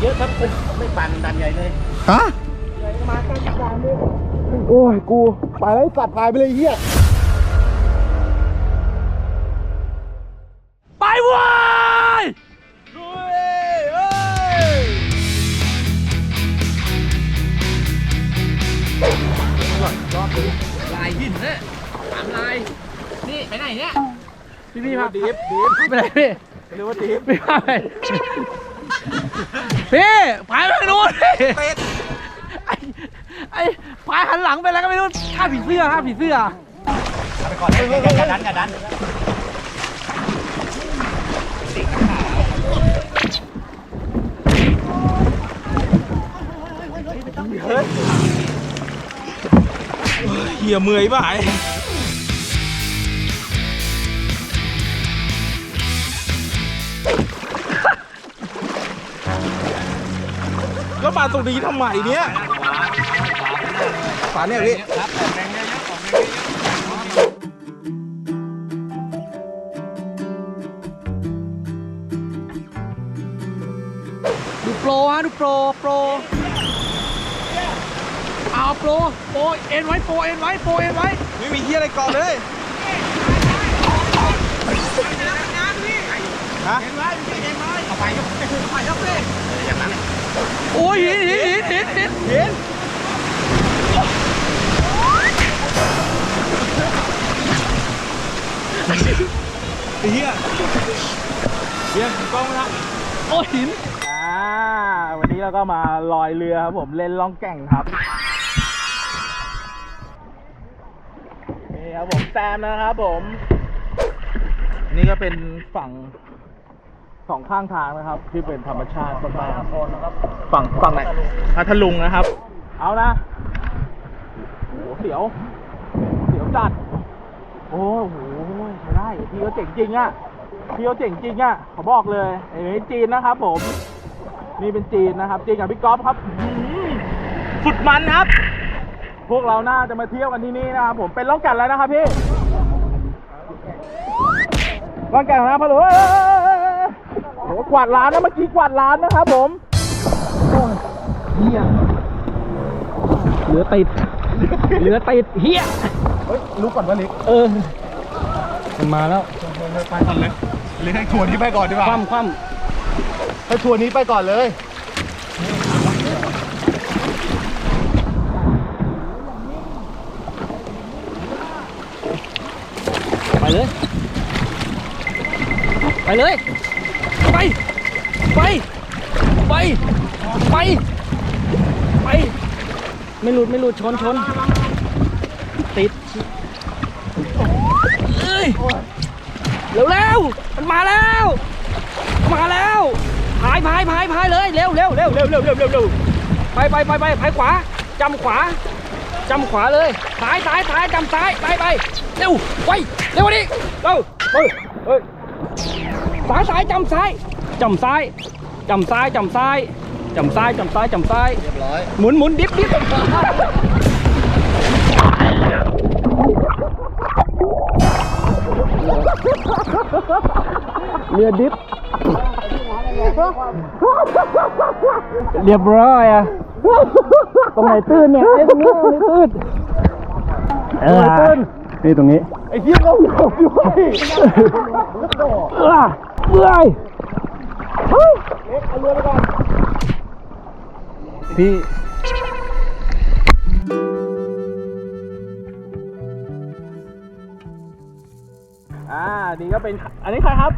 เยอะครับไม่ปั่นดันใหญ่เลยฮะโอ้ยกูไปแล้วไอ้สัตว์ตายไปเลยไอ้เฮียไปเว้ยลายหินเนี่ยสามลาย นี่ไปไหนเนี่ย พี่พี่ครับดิฟดิฟไปไหนพี่เรียกว่าดิฟพี่พาไป พี่พายไปทางนู้นไอ้ไอ้พายหันหลังไปแล้วก็ไม่รู้ฆ่าผีเสื้อฆ่าผีเสื้อไปก่อนกระดันกระดันเฮียเมื่อยบ่าย ตรงนี้ทำไมเนี่ยฝาเนี่ยพี่ดูโปรฮะดูโปรโปรเอาโปรโปรเอ็นไว้โปรเอ็นไว้โปรเอ็นไว้ไม่มีเฮียอะไรก่อนเลยฮะโอ้ย หินหินหินหินหินเห็นไอ้เฮียเฮียกล้องนะโอ้ยหินอ่าวันนี้เราก็มาลอยเรือครับผมเล่นล่องแก่งครับนี่ครับผมแซมนะครับผม นี่ก็เป็นฝั่ง สองข้างทางนะครับ ที่เป็นธรรมชาติมากๆฝั่งฝั่งไหนพัทลุงนะครับ เอานะโอ้โหเสียวเสียวจัด โอ้โหใช้ได้พี่เขาเจ๋งจริงอะพี่เขาเจ๋งจริงอะขอบอกเลยไอ้นี่จีนนะครับ ผมนี่เป็นจีนนะครับจีนกับพี่ก๊อฟครับอื้อหือสุดมันครับ พวกเราน่าจะมาเที่ยวกันที่นี่นะครับผมเป็นล่องแก่นแล้วนะครับพี่ล่องแก่นนะพะโหลเอ้ย โอ้โหกวาดร้านนะเมื่อกี้กวาดร้านนะครับผมโอ้ยเฮียเหลือติด เหลือติดเฮียเฮ้ยรู้ก่อนว่าเล็กเออมันมาแล้วไปก่อนเลยเล็กให้ทัวร์นี้ไปก่อนดีกว่าคว่ำคว่ให้ทัวร์นี้ไปก่อนเลยำไปเลย ไปเลย ไป ไป ไป ไป ไป ไม่หลุดไม่หลุดชนชนติดเอ้ยเร็วเร็วมันมาแล้ว มาแล้วพายพายพายพายเลยเร็วเร็วเร็วเร็วเร็วเร็วเร็วเร็วไปไปไปไปพายขวาจำขวาจำขวาเลยซ้ายซ้ายซ้ายจำซ้ายไปไปเร็วไปเร็วกว่านี้เร็วเฮ้ยเฮ้ย ซ้ายซ้ายจำซ้ายจำซ้ายจำซ้ายจำซ้ายจำซ้ายจำซ้ายจำซ้ายเรียบร้อยหมุนหมุนดิฟดิฟเรือดิฟเรียบร้อยอะตรงไหนตื้นเนี่ยไอ้ตรงนี้ตรงนี้ตื้นเออนี่ตรงนี้ไอ้เหี้ยเขาเขาด้วย เออเมื่อยเฮ้ยพี่อ่านี่ก็เป็นอันนี้ใครครับ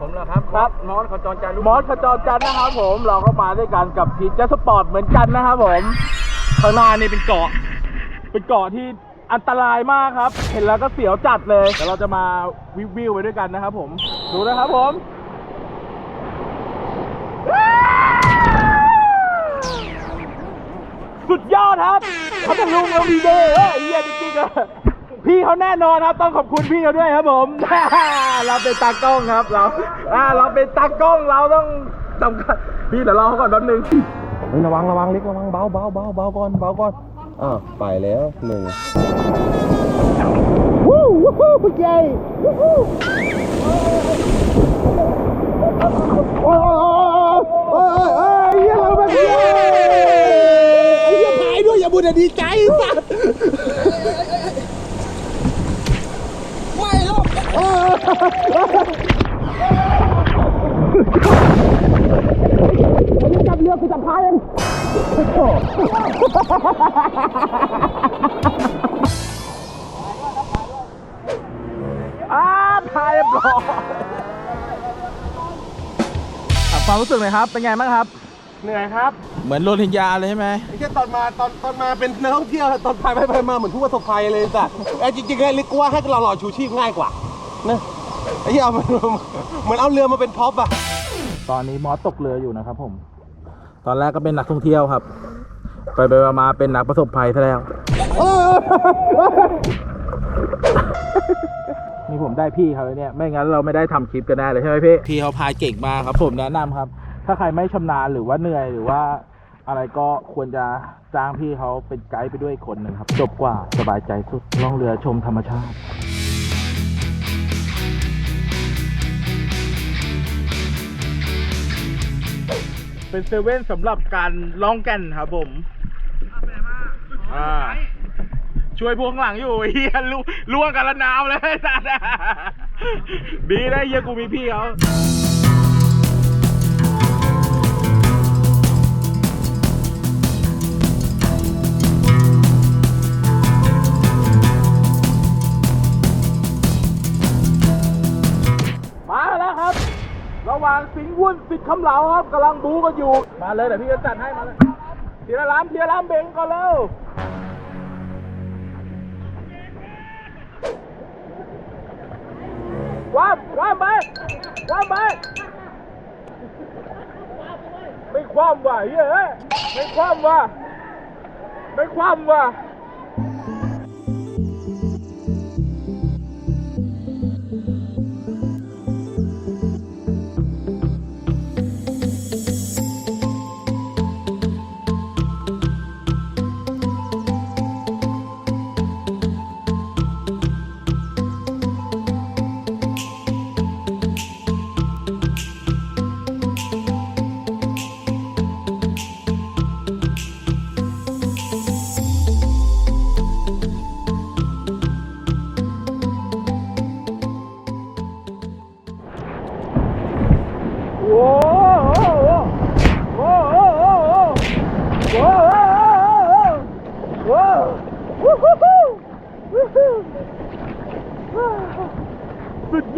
ผมเหรอครับครับมอสขจรจันทร์มอสขจรจันทร์นะครับผมเราก็มาด้วยกันกับทีมจัสปอร์ตเหมือนกันนะครับผมข้างหน้านี่เป็นเกาะ เป็นเกาะที่อันตรายมากครับ เห็นแล้วก็เสียวจัดเลยเดี๋ยวเราจะมาวิววิวไปด้วยกันนะครับผม ดูนะครับผมสุดยอดครับเขาจะลุงเราดีเดย์เฮ้ยเยี่ยจริงๆอะพี่เขาแน่นอนครับ ต้องขอบคุณพี่เขาด้วยครับผม เราเป็นตากล้องครับเราอ่าเราเป็นตากล้องเราต้องสำคัญพี่เดี๋ยวรอเขาก่อนแป๊บนึงเฮ้ยระวังระวังเล็กระวังเบาเบาเบาเบาก่อนเบาก่อนอ่าไปแล้วหนึ่ง วู้วู้วู้คุณยายวู้ฮู้โอ้ยโอ้ยโอ้ยเยี่ยมมากเลยไอ้เยี่ยมหายด้วยอย่าบุญดีใจสัตว์ไม่หรอกจับเรือกูจับพายเอง ความรู้สึกหน่อยครับ เป็นไงบ้างครับ เหนื่อยครับเหมือนโรนินยาเลยใช่ไหมไอ้แค่ตอนมาตอนตอนมาเป็นนักท่องเที่ยวตอนพายไปพายมาเหมือนผู้ประสบภัยเลยจ้ะไอ้จริงๆไอ้ลิกว่าให้เราหล่อชูชีพง่ายกว่านะไอ้ที่เอามันเหมือนเอาเรือมาเป็นพ็อปอะตอนนี้มอสตกเรืออยู่นะครับ ผม ตอนแรกก็เป็นนักท่องเที่ยวครับ ไปไปมาๆเป็นนักประสบภัยซะแล้ว นี่ผมได้พี่เขาเลยเนี่ย ไม่งั้นเราไม่ได้ทำคลิปกันแน่เลยใช่ไหมพี่ พี่เขาพายเก่งมากครับ ผมแนะนำครับ ถ้าใครไม่ชำนาญหรือว่าเหนื่อยหรือว่าอะไรก็ควรจะจ้างพี่เขาเป็นไกด์ไปด้วยอีกคนหนึ่งครับ จบกว่าสบายใจสุดล่องเรือชมธรรมชาติเป็นเซเว่นสำหรับการล่องแก่นครับผมอ่า ช่วยพวกข้างหลังอยู่เฮียล่วล่วงกันละนาวเลยสัตว์ดีนะเฮียกูมีพี่เขามาแล้วครับ ระหว่างสิงห์วุ่นสิทธิ์คำเหลาครับกำลังบูกันอยู่ มาเลยเดี๋ยวพี่จะจัดให้มาเลยเทียร์ลามเทียร์ลามเบงก่อนเร็ว วามวามไปวามไปไม่คว่ำว่ะเฮ้ยเอ้ยไม่คว่ำว่ะไม่คว่ำว่ะ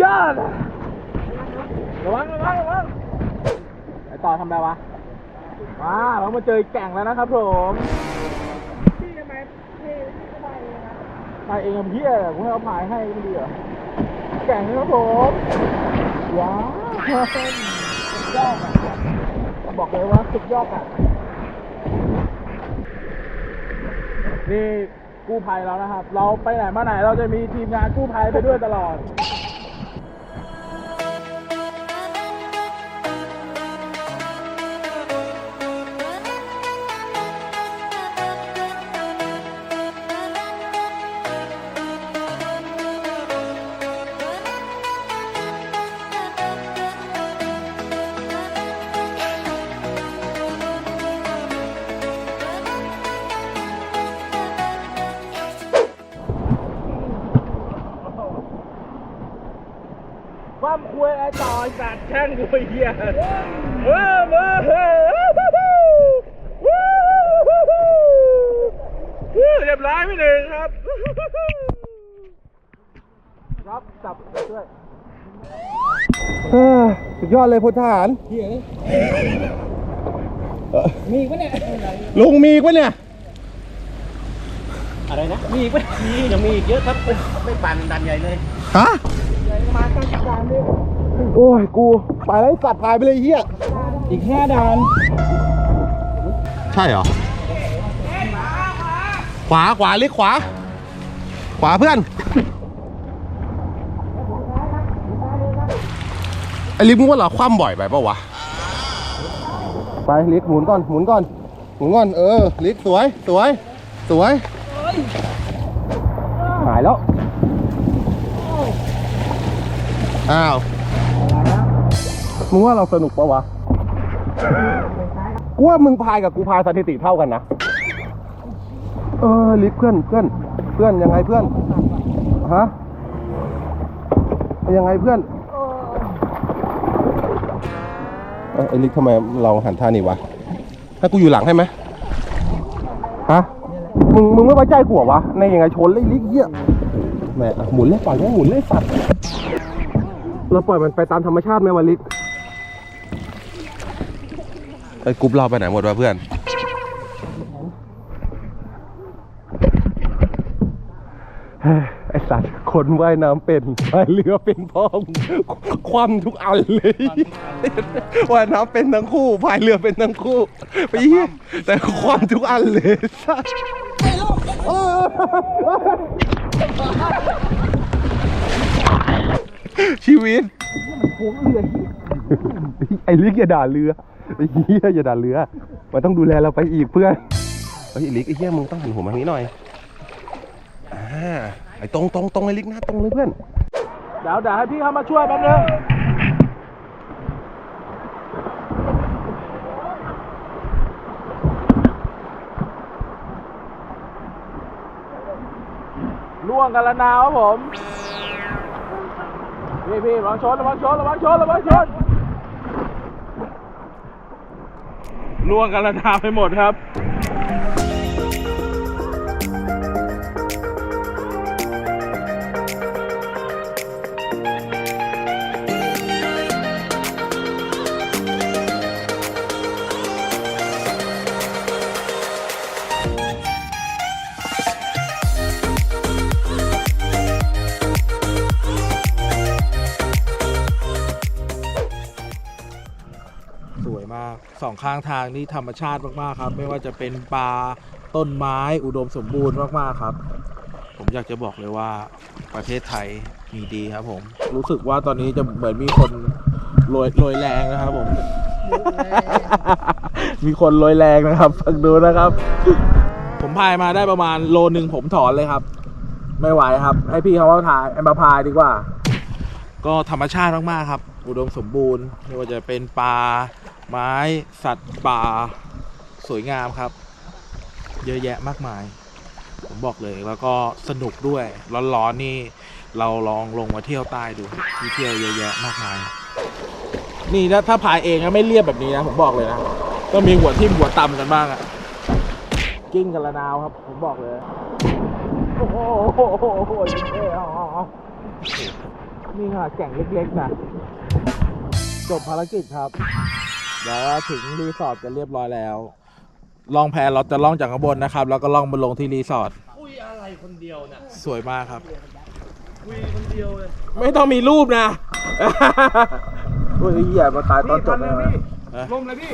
ยอดระวังระวังระวังไอต่อทำอะไรวะมาเรามาเจอแก่งแล้วนะครับผมพี่ทำไมพี่พายเองทำเพี้ยกูให้เขาพายให้ก็ไม่ดีเหรอแก่งนะครับผมว้าวสุดยอดอะบอกเลยว่าสุดยอดอะนี่กู้ภัยแล้วนะครับ เราไปไหนมาไหนเราจะมีทีมงานกู้ภัยไปด้วยตลอด อ้ต่อไอ้สัตว์แช่งกูไอ้เหี้ยเว้าเว้าเฮ้เรียบร้อยไม่หนึ่งครับ รับจับด้วยสุดยอดเลยพลทหารมีอีกปะเนี่ย ลุงมีอีกปะเนี่ย อะไรนะ มีอีกไหมมียังมีอีกเยอะครับ ไม่ปั่นดันใหญ่เลย ฮะ มาจับดันด้วย โอ้ย กูไปแล้วไอ้สัตว์พายไปเลยไอ้เฮียอีกห้าด่านใช่เหรอ ขวาขวาลิกขวา ขวาเพื่อน ไอ้ลิกมึงว่าเราคว่ำบ่อยไปเปล่าวะ ไปลิกหมุนก่อน หมุนก่อน หมุนก่อน เออ ลิกสวย สวย สวย หายแล้ว อ้าว มึงว่าเราสนุกปะวะ กูว่ามึงพายกับกูพายสถิติเท่ากันนะ เออลิกเพื่อนเพื่อน เพื่อนยังไงเพื่อน ฮะ ยังไงเพื่อนเอ้ยไอ้ลิกทำไมเราหันท่านี่วะให้กูอยู่หลังให้ไหมฮะ มึงมึงไม่ไว้ใจกูเหรอวะ ในยังไงชนเลยลิกเหี้ยแหม่อะหมุนเลยปล่อยแม่งหมุนเลยสัตว์ เราปล่อยมันไปตามธรรมชาติไหมวะลิก ไอ้กรุ๊ปเราไปไหนหมดวะเพื่อนไอสัตว์คนว่ายน้ำเป็นว่ายเรือเป็นพ่อมงคว่ำทุกอันเลยว่ายน้ำเป็นทั้งคู่พายเรือเป็นทั้งคู่ไปเหี้ยแต่คว่ำทุกอันเลยสัตว์ชีวิต ไอ้ลิกอย่าด่าเรือ ไอ้เหี้ยอย่าด่าเรือ มันต้องดูแลเราไปอีกเพื่อนเฮ้ยไอ้ลิกไอ้เหี้ยมึงต้องหันหัวมาทางนี้หน่อยอ่าไอ้ตรงตรงตรงไอ้ลิกหน้าตรงเลยเพื่อน เดี๋ยวเดี๋ยวให้พี่เขามาช่วยแป๊บนึงล่วงกันละนาวครับผม พี่พี่ระวังชนระวังชนระวังชนระวังชน ล่วงกันระนาไปหมดครับ ข้างทางนี่ธรรมชาติมากๆครับ ไม่ว่าจะเป็นปลาต้นไม้อุดมสมบูรณ์มากๆครับ ผมอยากจะบอกเลยว่าประเทศไทยมีดีครับผม รู้สึกว่าตอนนี้จะเหมือนมีคนโรยโรยแรงนะครับผม มีคนโรยแรงนะครับฟังดูนะครับ ผมพายมาได้ประมาณโลหนึ่งผมถอนเลยครับ ไม่ไหวครับ ให้พี่เขามาถ่ายมาพายดีกว่า ก็ธรรมชาติมากๆครับ อุดมสมบูรณ์ไม่ว่าจะเป็นปลา ไม้สัตว์ป่าสวยงามครับ เยอะแยะมากมาย ผมบอกเลยแล้วก็สนุกด้วย ร้อนๆนี่เราลองลงมาเที่ยวใต้ดูที่เที่ยวเยอะแยะมากมาย นี่ถ้าถ้าพายเองนะไม่เรียบแบบนี้นะผมบอกเลยนะก็มีหัวทิ่มหัวต่ำกันบ้างอะกิ้งกันละนาวครับ ผมบอกเลยโอ้โหโอ้โหโอ้โหเท่อ๋อนี่ค่ะแก่งเล็กๆนะจบภารกิจครับ เดี๋ยวถึงรีสอร์ทจะเรียบร้อยแล้ว ล่องแพเราจะล่องจากข้างบนนะครับ แล้วก็ล่องมาลงที่รีสอร์ทคุยอะไรคนเดียวน่ะสวยมากครับ คุยคนเดียวเลยไม่ต้องมีรูปนะโอ้ยเหี้ยมาตายตอนจบเลยพี่นะลมเลยพี่